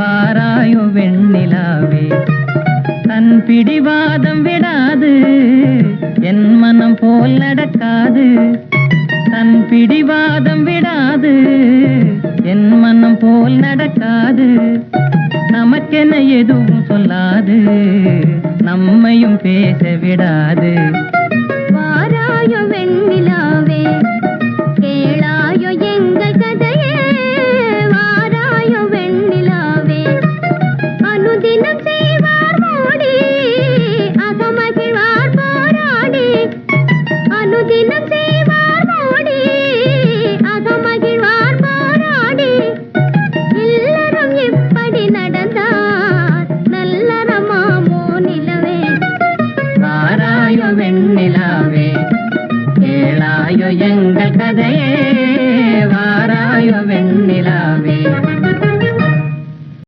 வாராயோ வெண்ணிலாவே. தன் பிடிவாதம் விடாது என் மனம் போல் நடக்காது. தன் பிடிவாதம் விடாது என் மனம் போல் நடக்காது. நமக்கென எதுவும் சொல்லாது நம்மையும் பேச விடாது. அனுதினம் செய்வார் மோடி அகமகிழ்வார் போராடி. எல்லாரும் எப்படி நடந்தார்? நல்லறமாமோ நிலவே. ஆராயோ வெண்ணிலாவே கேளாயோ எங்கள் கதையே. வாராயோ